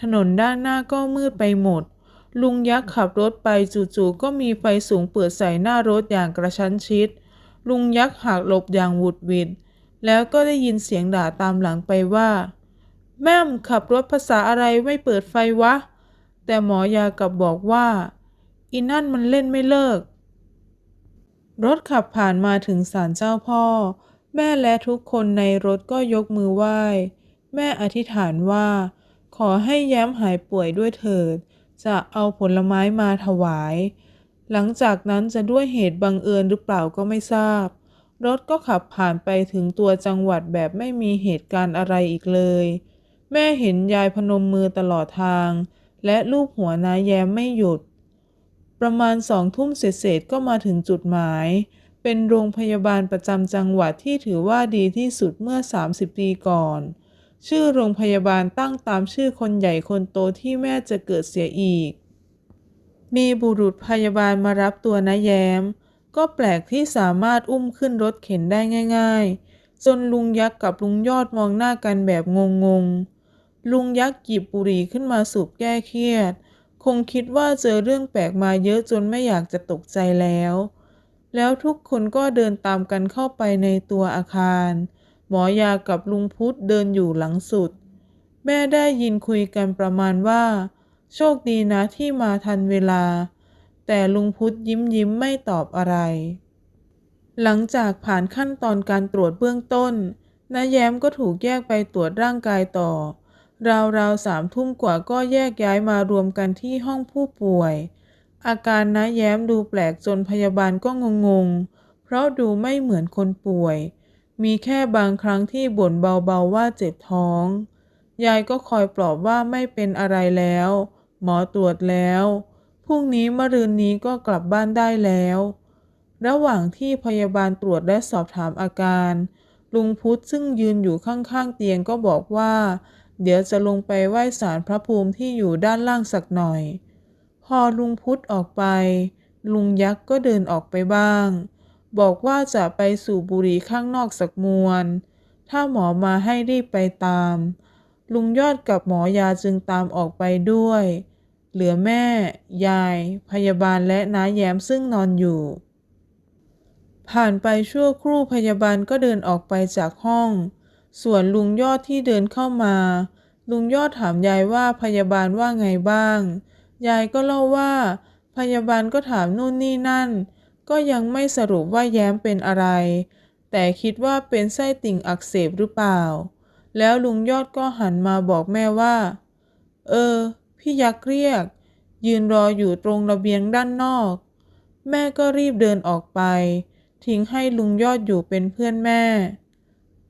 ถนนด้านหน้าก็มืดไปหมด ลุงยักษ์ขับรถไปจู่ๆก็มีไฟสูงเปิดใส่หน้ารถอย่างกระชั้นชิด ลุงยักษ์หักหลบอย่างหวุดหวิด แล้วก็ได้ยินเสียงด่าตามหลังไปว่า แม่มขับรถภาษาอะไรไม่เปิดไฟวะ แต่หมอยากลับบอกว่าอีนั่นมันเล่นไม่เลิก รถขับผ่านมาถึงศาลเจ้าพ่อ แม่และทุกคนในรถก็ยกมือไหว้ แม่อธิษฐานว่า ขอให้แย้มหายป่วยด้วยเถิด จะเอาผลไม้มาถวาย หลังจากนั้นจะด้วยเหตุบังเอิญหรือเปล่าก็ไม่ทราบ รถก็ขับผ่านไปถึงตัวจังหวัดแบบไม่มีเหตุการณ์อะไรอีกเลย แม่เห็นยายพนมมือตลอดทาง และลูบหัวนาแย้มไม่หยุด ประมาณสองทุ่มเศษก็มาถึงจุดหมาย เป็นโรงพยาบาลประจำจังหวัดที่ถือว่าดีที่สุดเมื่อ 30 ปีก่อน ชื่อโรงพยาบาลตั้งตามชื่อคนใหญ่คนโตที่แม่จะเกิดเสียอีก มีบุรุษพยาบาลมารับตัวนาแย้ม ก็แปลกที่สามารถอุ้มขึ้นรถเข็นได้ง่าย ๆ จนลุงยักษ์กับลุงยอดมองหน้ากันแบบงงๆ ลุงยักษ์หยิบบุหรี่ขึ้นมาสูบแก้เครียด คงคิดว่าเจอเรื่องแปลกมาเยอะจนไม่อยากจะตกใจแล้ว แล้วทุกคนก็เดินตามกันเข้าไปในตัวอาคาร หมอยากับลุงพุธเดินอยู่หลังสุด แม่ได้ยินคุยกันประมาณว่า โชคดีนะที่มาทันเวลา แต่ลุงพุธยิ้มยิ้มไม่ตอบอะไร หลังจากผ่านขั้นตอนการตรวจเบื้องต้นน้าแย้มก็ถูกแยกไปตรวจร่างกายต่อ ราวๆสามทุ่มกว่าก็แยกย้ายมารวมกันที่ห้องผู้ป่วย อาการน้าแย้มดูแปลกจนพยาบาลก็งงๆ เพราะดูไม่เหมือนคนป่วย มีแค่บางครั้งที่บ่นเบาๆว่าเจ็บท้อง ยายก็คอยปลอบว่าไม่เป็นอะไรแล้ว หมอตรวจแล้ว พรุ่งนี้มะรืนนี้ก็กลับบ้านได้แล้ว ระหว่างที่พยาบาลตรวจและสอบถามอาการ ลุงพุธซึ่งยืนอยู่ข้างๆเตียงก็บอกว่า เดี๋ยวจะลงไปไหว้ศาลพระภูมิที่อยู่ด้านล่างสักหน่อย พอลุงพุธออกไป ลุงยักษ์ก็เดินออกไปบ้าง บอกว่าจะไปสู่บุรีข้างนอกสักมวน ถ้าหมอมาให้รีบไปตาม ลุงยอดกับหมอยาจึงตามออกไปด้วย เหลือแม่ ยาย พยาบาลและน้าแย้มซึ่งนอนอยู่ ผ่านไปชั่วครู่พยาบาลก็เดินออกไปจากห้อง ส่วนลุงยอดที่เดินเข้ามา ลุงยอดถามยายว่าพยาบาลว่าไงบ้าง ยายก็เล่าว่า พยาบาลก็ถามนู่นนี่นั่น ก็ยังไม่สรุปว่าแย้มเป็นอะไร แต่คิดว่าเป็นไส้ติ่งอักเสบหรือเปล่า แล้วลุงยอดก็หันมาบอกแม่ว่า เออ พี่ยักษ์เรียก ยืนรออยู่ตรงระเบียงด้านนอก แม่ก็รีบเดินออกไป ทิ้งให้ลุงยอดอยู่เป็นเพื่อนแม่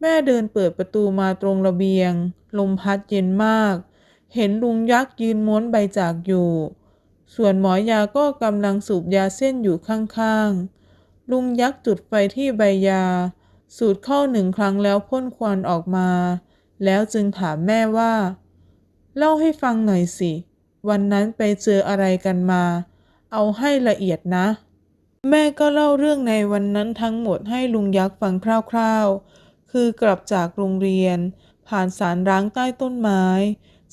แม่เดินเปิดประตูมาตรงระเบียง ลมพัดเย็นมาก เห็นลุงยักษ์ยืนม้วนใบจากอยู่ ส่วนหมอยาก็กำลังสูบยาเส้นอยู่ข้างๆ ลุงยักษ์จุดไฟที่ใบยา สูดเข้าหนึ่งครั้งแล้วพ่นควันออกมา แล้วจึงถามแม่ว่า เล่าให้ฟังหน่อยสิ วันนั้นไปเจออะไรกันมา เอาให้ละเอียดนะ แม่ก็เล่าเรื่องในวันนั้นทั้งหมดให้ลุงยักษ์ฟังคร่าวๆ คือกลับจากโรงเรียน ผ่านสารร้างใต้ต้นไม้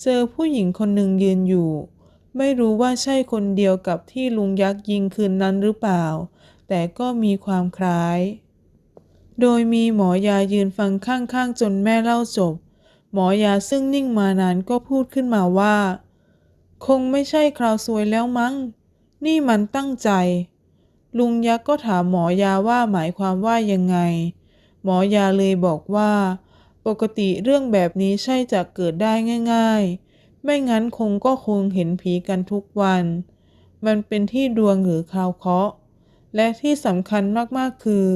เจอผู้หญิงคนหนึ่งยืนอยู่ ไม่รู้ว่าใช่คนเดียวกับที่ลุงยักษ์ยิงคืนนั้นหรือเปล่า แต่ก็มีความคล้าย โดยมีหมอยายืนฟังข้างๆจนแม่เล่าจบ หมอยาซึ่งนิ่งมานานก็พูดขึ้นมาว่า คงไม่ใช่คราวซวยแล้วมั้ง นี่มันตั้งใจ ลุงยักษ์ก็ถามหมอยาว่าหมายความว่ายังไง หมอยาเลยบอกว่า ปกติเรื่องแบบนี้ใช่จะเกิดได้ง่าย ๆ ไม่งั้นคงก็คงเห็นผีกันทุกวัน มันเป็นที่ดวงหรือคราวเคราะห์ และที่สำคัญมากๆคือ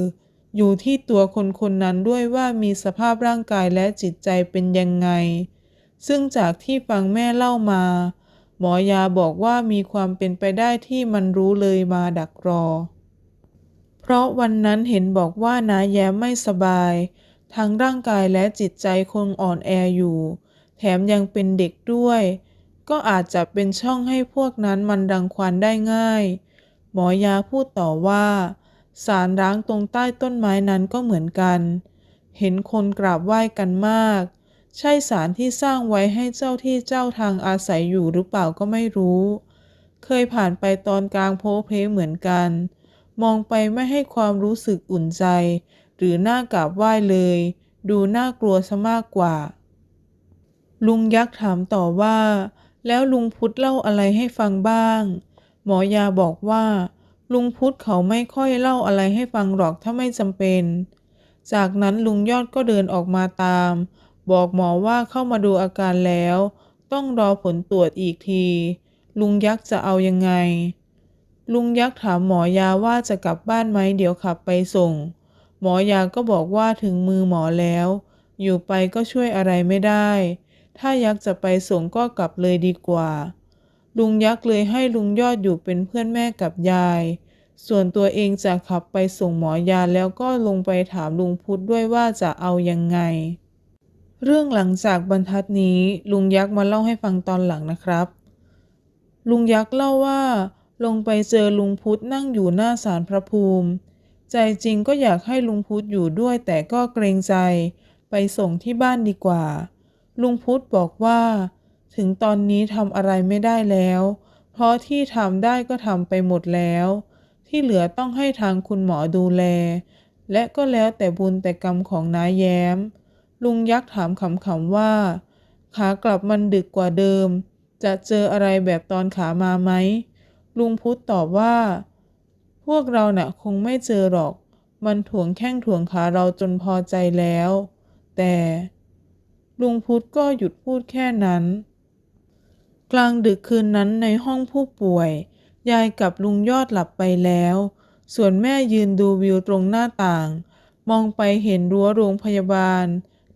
อยู่ที่ตัวคนคนนั้นด้วยว่ามีสภาพร่างกายและจิตใจเป็นยังไง ซึ่งจากที่ฟังแม่เล่ามา หมอยาบอกว่ามีความเป็นไปได้ที่มันรู้เลยมาดักรอ เพราะวันนั้นเห็นบอกว่านาแย้มไม่สบาย ทั้งร่างกายและจิตใจคงอ่อนแออยู่ ถมยังเป็นเด็กด้วย ก็อาจจะเป็นช่องให้พวกนั้นมันรังควานได้ง่าย หมอยาพูดต่อว่า สารร้างตรงใต้ต้นไม้นั้นก็เหมือนกัน เห็นคนกราบไหว้กันมาก ใช่ศาลที่สร้างไว้ให้เจ้าที่เจ้าทางอาศัยอยู่หรือเปล่าก็ไม่รู้ เคยผ่านไปตอนกลางโพเพเหมือนกัน มองไปไม่ให้ความรู้สึกอุ่นใจ หรือน่ากราบไหว้เลย ดูน่ากลัวซะมากกว่า ลุงยักษ์ถามต่อว่า แล้วลุงพุธเล่าอะไรให้ฟังบ้าง หมอยาบอกว่า ลุงพุธเขาไม่ค่อยเล่าอะไรให้ฟังหรอกถ้าไม่จำเป็น จากนั้นลุงยอดก็เดินออกมาตาม บอกหมอว่าเข้ามาดูอาการแล้ว ต้องรอผลตรวจอีกที ลุงยักษ์จะเอายังไง ลุงยักษ์ถามหมอยาว่าจะกลับบ้านไหมเดี๋ยวขับไปส่ง หมอยาก็บอกว่าถึงมือหมอแล้ว อยู่ไปก็ช่วยอะไรไม่ได้ ถ้ายักษ์จะไปส่งก็กลับเลยดีกว่า ลุงยักษ์เลยให้ลุงยอดอยู่เป็นเพื่อนแม่กับยาย ส่วนตัวเองจะขับไปส่งหมอยาแล้วก็ลงไปถามลุงพุธด้วยว่าจะเอายังไง เรื่องหลังจากบรรทัดนี้ลุงยักษ์มาเล่าให้ฟังตอนหลังนะครับ ลุงยักษ์เล่าว่า ลงไปเจอลุงพุธนั่งอยู่หน้าศาลพระภูมิ ใจจริงก็อยากให้ลุงพุธอยู่ด้วยแต่ก็เกรงใจ ไปส่งที่บ้านดีกว่า ลุงพุธบอกว่า ถึงตอนนี้ทำอะไรไม่ได้แล้ว เพราะที่ทำได้ก็ทำไปหมดแล้ว ที่เหลือต้องให้ทางคุณหมอดูแล และก็แล้วแต่บุญแต่กรรมของน้าแย้ม ลุงยักษ์ถามขำๆว่า ขากลับมันดึกกว่าเดิม จะเจออะไรแบบตอนขามาไหม ลุงพุธตอบว่า พวกเราเนะ่ะคงไม่เจอหรอก มันถ่วงแข้งถ่วงขาเราจนพอใจแล้ว แต่ ลุงพุธก็หยุดพูดแค่นั้น กลางดึกคืนนั้นในห้องผู้ป่วย ยายกับลุงยอดหลับไปแล้ว ส่วนแม่ยืนดูวิวตรงหน้าต่าง มองไปเห็นรั้วโรงพยาบาล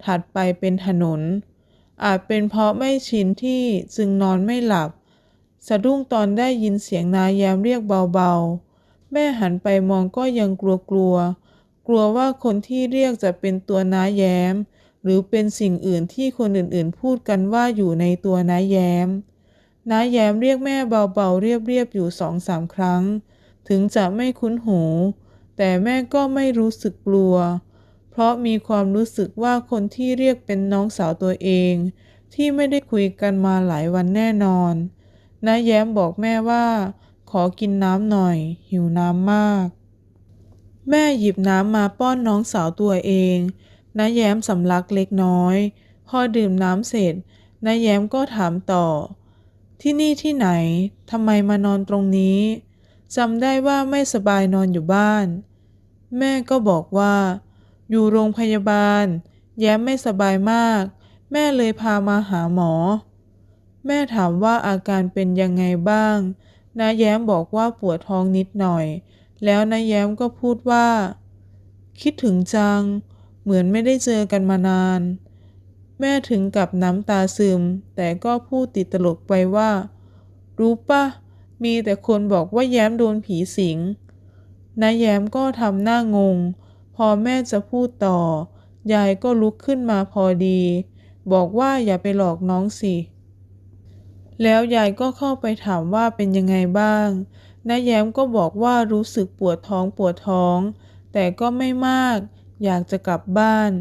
ถัดไปเป็นถนน อาจเป็นเพราะไม่ชินที่จึงนอนไม่หลับ สะดุ้งตอนได้ยินเสียงนายแยมเรียกเบาๆ แม่หันไปมองก็ยังกลัวกลัวๆกลัวว่าคนที่เรียกจะเป็นตัวน้าแย้ม หรือเป็นสิ่งอื่นที่คนอื่นๆ พูดกันว่าอยู่ในตัวน้าแย้ม น้าแย้มเรียกแม่เบาๆ เรียบๆ อยู่สองสามครั้ง ถึงจะไม่คุ้นหู แต่แม่ก็ไม่รู้สึกกลัว เพราะมีความรู้สึกว่าคนที่เรียกเป็นน้องสาวตัวเอง ที่ไม่ได้คุยกันมาหลายวันแน่นอน น้าแย้มบอกแม่ว่า ขอกินน้ำหน่อย หิวน้ำมาก แม่หยิบน้ำมาป้อนน้องสาวตัวเอง น้าแย้มสำลักเล็กน้อย พอดื่มน้ำเสร็จน้าแย้มก็ถามต่อ ที่นี่ที่ไหนทำไมมานอนตรงนี้จำได้ว่าไม่สบายนอนอยู่บ้าน แม่ก็บอกว่า อยู่โรงพยาบาล แย้มไม่สบายมาก แม่เลยพามาหาหมอ แม่ถามว่าอาการเป็นยังไงบ้างน้าแย้มบอกว่าปวดท้องนิดหน่อย แล้วน้าแย้มก็พูดว่า คิดถึงจัง เหมือนไม่ได้เจอกันมานาน แม่ถึงกับน้ำตาซึม แต่ก็พูดติดตลกไปว่า รู้ปะมีแต่คนบอกว่าแย้มโดนผีสิงนาแย้มก็ทำหน้างง พอแม่จะพูดต่อ ยายก็ลุกขึ้นมาพอดี บอกว่าอย่าไปหลอกน้องสิ แล้วยายก็เข้าไปถามว่าเป็นยังไงบ้างนาแย้มก็บอกว่ารู้สึกปวดท้องปวดท้อง แต่ก็ไม่มาก อยากจะกลับบ้าน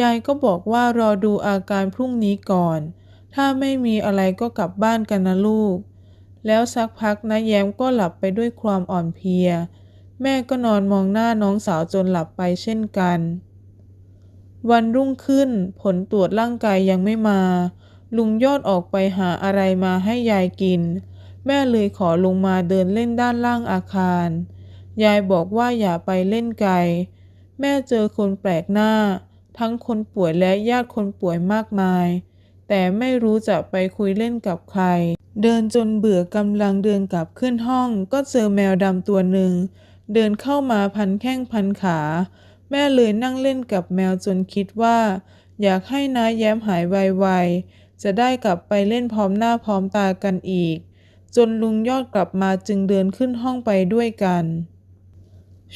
ยายก็บอกว่ารอดูอาการพรุ่งนี้ก่อน ถ้าไม่มีอะไรก็กลับบ้านกันนะลูก แล้วสักพักนะแย้มก็หลับไปด้วยความอ่อนเพลีย แม่ก็นอนมองหน้าน้องสาวจนหลับไปเช่นกัน วันรุ่งขึ้นผลตรวจร่างกายยังไม่มา ลุงยอดออกไปหาอะไรมาให้ยายกิน แม่เลยขอลงมาเดินเล่นด้านล่างอาคารยายบอกว่าอย่าไปเล่นไกล แม่เจอคนแปลกหน้า ทั้งคนป่วยและญาติคนป่วยมากมาย แต่ไม่รู้จะไปคุยเล่นกับใคร เดินจนเบื่อกำลังเดินกลับขึ้นห้อง ก็เจอแมวดำตัวหนึ่ง เดินเข้ามาพันแข้งพันขา แม่เลยนั่งเล่นกับแมวจนคิดว่า อยากให้น้าแย้มหายไวๆ จะได้กลับไปเล่นพร้อมหน้าพร้อมตากันอีก จนลุงยอดกลับมาจึงเดินขึ้นห้องไปด้วยกัน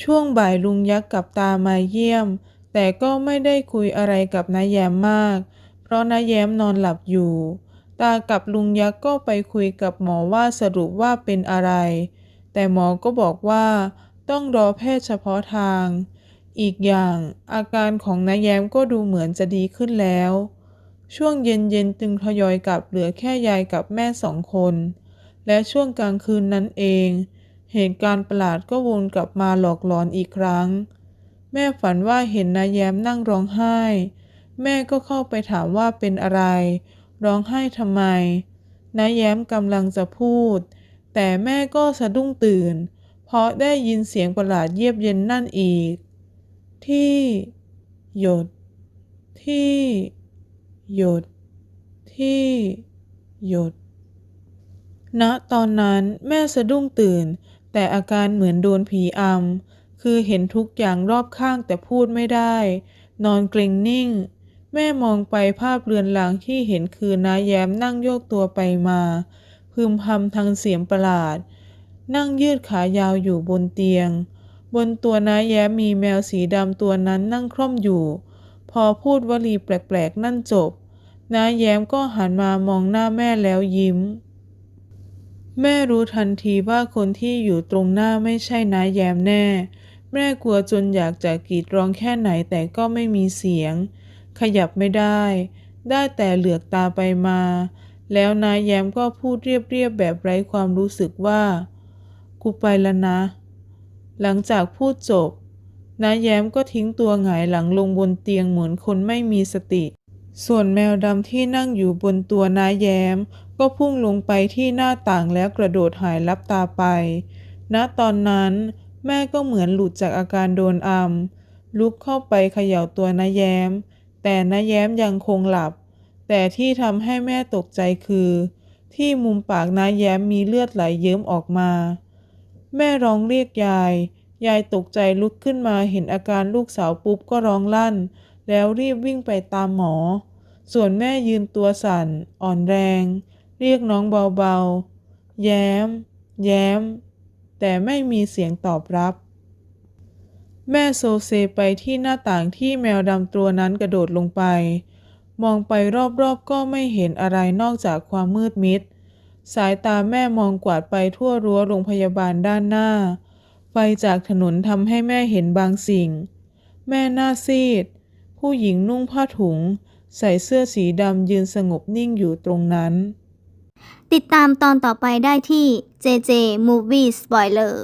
ช่วงบ่ายลุงยักษ์กับตามาเยี่ยม แต่ก็ไม่ได้คุยอะไรกับน้าแย้มมาก เพราะน้าแย้มนอนหลับอยู่ ตากับลุงยักษ์ก็ไปคุยกับหมอว่าสรุปว่าเป็นอะไร แต่หมอก็บอกว่า ต้องรอแพทย์เฉพาะทาง อีกอย่างอาการของน้าแย้มก็ดูเหมือนจะดีขึ้นแล้ว ช่วงเย็นๆจึงทยอยกลับเหลือแค่ยายกับแม่สองคน และช่วงกลางคืนนั้นเอง เหตุการณ์ประหลาดก็วนกลับมาหลอกหลอนอีกครั้ง แม่ฝันว่าเห็นนายแย้มนั่งร้องไห้ แม่ก็เข้าไปถามว่าเป็นอะไร ร้องไห้ทำไมนายแย้มกำลังจะพูด แต่แม่ก็สะดุ้งตื่น เพราะได้ยินเสียงประหลาดเยียบเย็นนั่นอีก ที่ หยด ที่ หยด ที่ หยดณตอนนั้นแม่สะดุ้งตื่น แต่อาการเหมือนโดนผีอำคือเห็นทุกอย่างรอบข้างแต่พูดไม่ได้ นอนเกร็งนิ่ง แม่มองไปภาพเรือนรางที่เห็นคือน้าแย้มนั่งโยกตัวไปมา พึมพำทางเสียงประหลาด นั่งยืดขายาวอยู่บนเตียง บนตัวน้าแย้มมีแมวสีดำตัวนั้นนั่งคล่อมอยู่ พอพูดวลีแปลกๆนั่นจบน้าแย้มก็หันมามองหน้าแม่แล้วยิ้ม แม่รู้ทันทีว่าคนที่อยู่ตรงหน้าไม่ใช่น้าแยมแน่ แม่กลัวจนอยากจะกรีดร้องแค่ไหนแต่ก็ไม่มีเสียง ขยับไม่ได้ ได้แต่เหลือกตาไปมา แล้วน้าแยมก็พูดเรียบๆแบบไร้ความรู้สึกว่า กูไปแล้วนะ หลังจากพูดจบน้าแย้มก็ทิ้งตัวหงายหลังลงบนเตียงเหมือนคนไม่มีสติ ส่วนแมวดำที่นั่งอยู่บนตัวน้าแย้ม ก็พุ่งลงไปที่หน้าต่างแล้วกระโดดหายลับตาไป ณตอนนั้น แม่ก็เหมือนหลุดจากอาการโดนอำลุกเข้าไปเขย่าตัวน้าแย้ม แต่น้าแย้มยังคงหลับ แต่ที่ทำให้แม่ตกใจคือ ที่มุมปากน้าแย้มมีเลือดไหลเยิ้มออกมา แม่ร้องเรียกยาย ยายตกใจลุกขึ้นมาเห็นอาการลูกสาวปุ๊บก็ร้องลั่น แล้วรีบวิ่งไปตามหมอ ส่วนแม่ยืนตัวสั่น อ่อนแรง เรียกน้องเบาๆ แย้ม แย้ม แต่ไม่มีเสียงตอบรับ แม่โซเซไปที่หน้าต่างที่แมวดำตัวนั้นกระโดดลงไป มองไปรอบๆก็ไม่เห็นอะไรนอกจากความมืดมิด สายตาแม่มองกวาดไปทั่วรั้วโรงพยาบาลด้านหน้า ไฟจากถนนทำให้แม่เห็นบางสิ่ง แม่หน้าซีด ผู้หญิงนุ่งผ้าถุง ใส่เสื้อสีดำยืนสงบนิ่งอยู่ตรงนั้น ติดตามตอนต่อไปได้ที่ JJ Movie Spoiler